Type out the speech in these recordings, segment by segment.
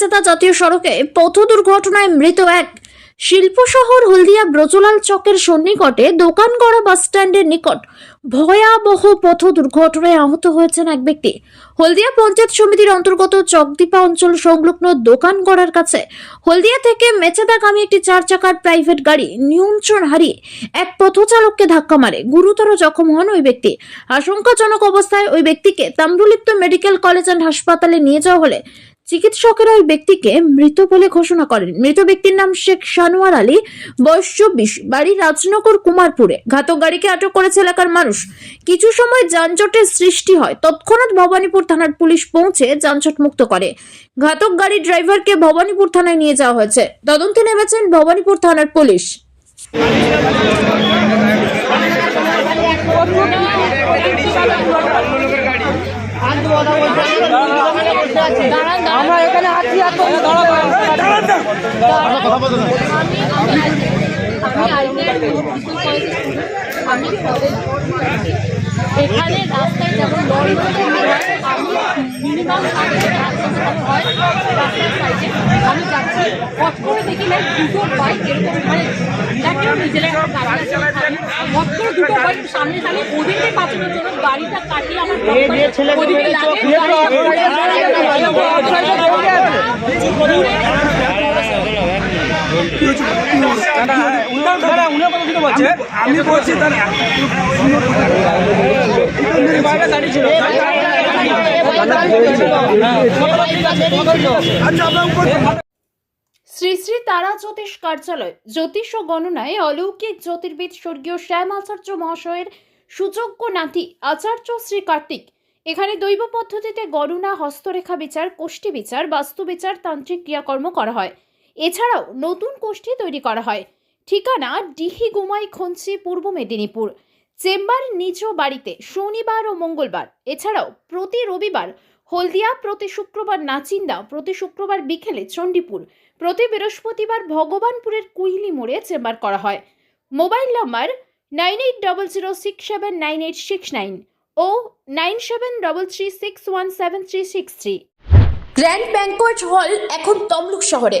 মেচেদা জাতীয় সড়কে পথ দুর্ঘটনায় মৃত এক শিল্প শহর হলদিয়া ব্রজলাল চকের সন্নিকটে দোকান গড়া বাস স্ট্যান্ডের নিকট ভয়াবহ পথ দুর্ঘটনায় আহত হয়েছেন এক ব্যক্তি। হলদিয়া পঞ্চায়েত সমিতির অন্তর্গত চকদীপা অঞ্চল সংলগ্ন দোকান গড়ার কাছে হলদিয়া থেকে মেচেদাগামী একটি চার চাকার প্রাইভেট গাড়ি নিয়ন্ত্রণ হারিয়ে এক পথচালককে ধাক্কা মারে। গুরুতর জখম হন ওই ব্যক্তি। আশঙ্কাজনক অবস্থায় ওই ব্যক্তিকে তাম্রলিপ্ত মেডিকেল কলেজ অ্যান্ড হাসপাতালে নিয়ে যাওয়া হলে চিকিৎসকেরা ওই ব্যক্তিকে মৃত বলে ঘোষণা করেন। মৃত ব্যক্তির নাম শেখ সানোয়ার আলী, বয়স চব্বিশ, বাড়ি রাজনগর কুমারপুরে। ঘাতক গাড়িকে আটক করেছে এলাকার মানুষ। কিছু সময় যানজটের সৃষ্টি হয়। তৎক্ষণাৎ ভবানীপুর থানার পুলিশ পৌঁছে যানজট মুক্ত করে। ঘাতক গাড়ির ড্রাইভারকে ভবানীপুর থানায় নিয়ে যাওয়া হয়েছে। তদন্তে নেমেছেন ভবানীপুর থানার পুলিশ। আমরা এখানে আছি আমি কলেজে। এখানে রাস্তায় যেমন লরি মিনিমাম হয় রাস্তার সাইডে আমি যাচ্ছি হট করে দেখি না দুটো বাইক এরকম মানে দেখেও নিজেরা। হট করে দুটো বাইক সামনে সামনে ওদিকে বাঁচানোর জন্য গাড়িটা কাটিয়ে আমার ওদিকে আমি বলছি। তার বাইরে দাঁড়িয়ে ছিল আচ্ছা আমরা উপর শ্রী শ্রী তারা জ্যোতিষ কার্যালয় জ্যোতিষ ও গণনায় অলৌকিক জ্যোতির্বিদ স্বর্গীয় শ্যাম আচার্য মহাশয়ের সুযোগ্য নাতি আচার্য শ্রী কার্তিক। এখানে দৈব পদ্ধতিতে গণনা হস্তরেখা বিচার কোষ্ঠী বিচার বাস্তু বিচার তান্ত্রিক ক্রিয়াকর্ম করা হয়। এছাড়াও নতুন কোষ্ঠী তৈরি করা হয়। ঠিকানা ডিহি গুমাই খঞ্চি পূর্ব মেদিনীপুর। চেম্বার নিজ বাড়িতে শনিবার ও মঙ্গলবার। এছাড়াও প্রতি রবিবার হলদিয়া প্রতি শুক্রবার নাচিন্দা, প্রতি শুক্রবার বিকেলে চণ্ডীপুর, প্রতি বৃহস্পতিবার ভগবানপুরের কুইলি মোড়ে চেম্বার করা হয়। Mobile number nine eight double zero six seven nine eight six nine ও nine seven double three six one seven three six three. Grand banquet hall এখন তমলুক শহরে।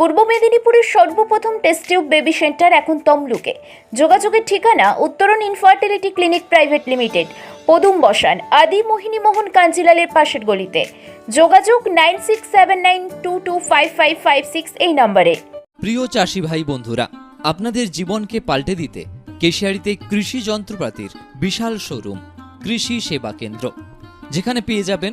পূর্ব মেদিনীপুরের সর্বপ্রথম টেস্ট টিউব বেবি সেন্টার এখন তমলুকে। যোগাযোগের ঠিকানা উত্তরণ ইনফার্টিলিটি ক্লিনিক প্রাইভেট লিমিটেড পদুম বসান, আদি মোহিনী মোহন কাঞ্জিলালের পাশের গলিতে। যোগাযোগ nine six seven nine two two five five five six এই নম্বরে। প্রিয় চাষি ভাই বন্ধুরা, আপনাদের জীবনকে পাল্টে দিতে কেশিয়ারিতে কৃষি যন্ত্রপাতির বিশাল শোরুম, কৃষি সেবা কেন্দ্র। যেখানে পেয়ে যাবেন